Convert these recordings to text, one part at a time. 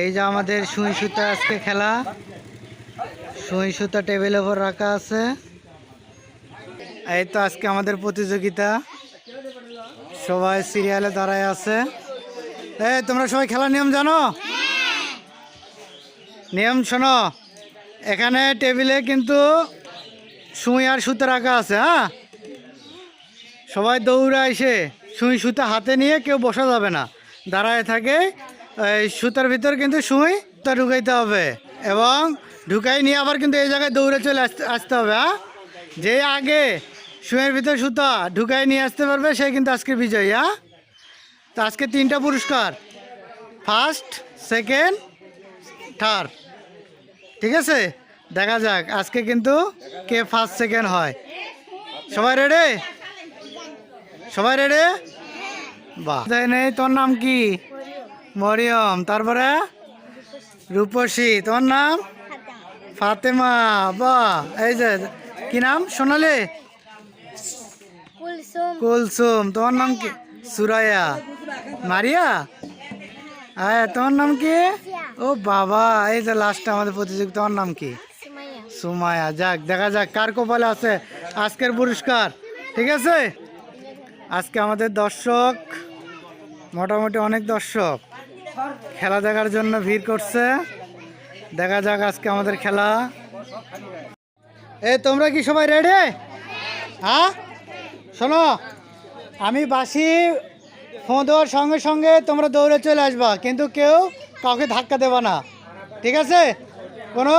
এই যে আমাদের সুই সুতা আজকে খেলা। সুই সুতা টেবিলের ওপর রাখা আছে। এই তো আজকে আমাদের প্রতিযোগিতা। সবাই সিরিয়ালে দাঁড়ায় আছে। এই, তোমরা সবাই খেলার নিয়ম জানো? নিয়ম শোনো। এখানে টেবিলে কিন্তু সুই আর সুতো রাখা আছে হ্যাঁ? সবাই দৌড়ে এসে সুই সুতা হাতে নিয়ে কেউ বসা যাবে না। দাঁড়ায় থাকে এই সুতার ভিতর কিন্তু সুই তা ঢুকাইতে হবে এবং ঢুকাই নিয়ে আবার কিন্তু এই জায়গায় দৌড়ে চলে আসতে আসতে হবে হ্যাঁ? যে আগে সুইয়ের ভিতর সুতা ঢুকাই নিয়ে আসতে পারবে, সে কিন্তু আজকে বিজয়ী হ্যাঁ? তো আজকে তিনটা পুরস্কার। ফার্স্ট সেকেন্ড থার্ড ঠিক আছে? দেখা যাক, আজকে কিন্তু কে ফার্স্ট সেকেন্ড হয়। সবাই রেডি সবাই রেডি বাহ। নেই, তোর নাম কি? মরিয়ম তারপরে? রূপসী তোমার নাম? ফাতেমা বা এই যে কি নাম? সোনালি? কুলসুম। তোমার নাম কি? সুরাইয়া। মারিয়া? হ্যাঁ তোমার নাম কি? ও বাবা এই যে লাস্ট আমাদের প্রতিযোগিতা তোমার নাম কি? সুমায়া যাক দেখা যাক কার কপালে আছে আজকের পুরস্কার ঠিক আছে? আজকে আমাদের দর্শক মোটামুটি অনেক দর্শক। খেলা দেখার জন্য ভিড় করছে। দেখা যাক আজকে আমাদের খেলা। এ তোমরা কি সবাই রেডি? হ্যাঁ? শোনো, আমি বাসি ফোঁ দেওয়ার সঙ্গে সঙ্গে তোমরা দৌড়ে চলে আসবা, কিন্তু কেউ কাউকে ধাক্কা দেবা না। ঠিক আছে? কোনো?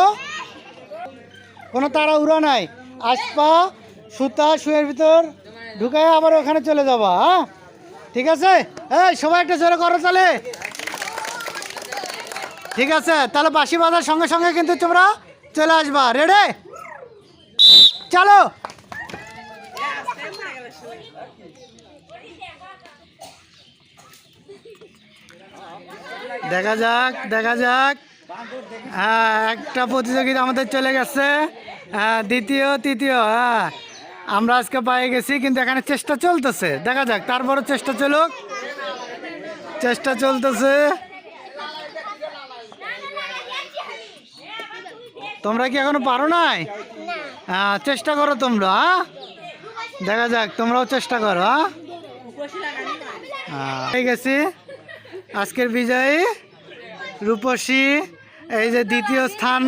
কোনো তাড়াহুড়ো নাই। আসপা সুতা শুয়ের ভিতর ঢুকায় আবার ওখানে চলে যাবা হ্যাঁ? ঠিক আছে? এই, সবাই একটা জোরে করো তাহলে। ঠিক আছে, তাহলে বাঁশি বাজার সঙ্গে সঙ্গে কিন্তু তোমরা চলে আসবা। রেডি চলো। দেখা যাক দেখা যাক। হ্যাঁ একটা প্রতিযোগিতা আমাদের চলে গেছে। হ্যাঁ দ্বিতীয়, তৃতীয় হ্যাঁ। আমরা আজকে পায়ে গেছি, কিন্তু এখানে চেষ্টা চলতেছে। দেখা যাক তারপরে চেষ্টা চলুক। চেষ্টা চলতেছে। তোমরা কি এখনও পারো নাই? হ্যাঁ চেষ্টা করো তোমরা হ্যাঁ দেখা যাক তোমরাও চেষ্টা করো হ্যাঁ হ্যাঁ, হয়ে গেছি। আজকের বিজয়ী রূপসী এই যে দ্বিতীয় স্থান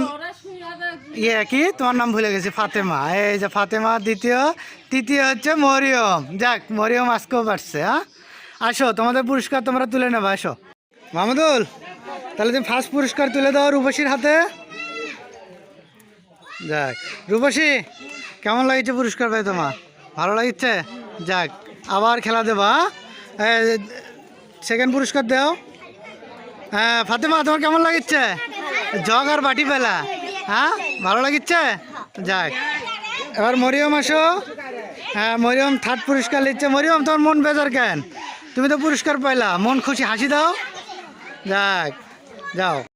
ইয়ে কি? তোমার নাম ভুলে গেছি ফাতেমা। এই যে ফাতেমা দ্বিতীয় তৃতীয় হচ্ছে মরিয়ম। যাক মরিয়ম আজকেও পারছে হ্যাঁ আসো তোমাদের পুরস্কার তোমরা তুলে নেবে আসো। মাহমুদুল তাহলে তুমি ফার্স্ট পুরস্কার তুলে দাও রূপসীর হাতে। যাক। রূপসী, কেমন লাগছে পুরস্কার পাই তোমার? ভালো লাগছে? যাক, আবার খেলা দেবা হ্যাঁ? সেকেন্ড পুরস্কার দাও। হ্যাঁ ফাতেমা, তোমার কেমন লাগছে? জগ আর বাটি পেলা হ্যাঁ? ভালো লাগিচ্ছে যাক, এবার মরিয়ম আসো। হ্যাঁ মরিয়ম থার্ড পুরস্কার নিচ্ছে। মরিয়ম, তোমার মন বেজার কেন? তুমি তো পুরস্কার পাইলা, মন খুশি, হাসি দাও। যাক, যাও।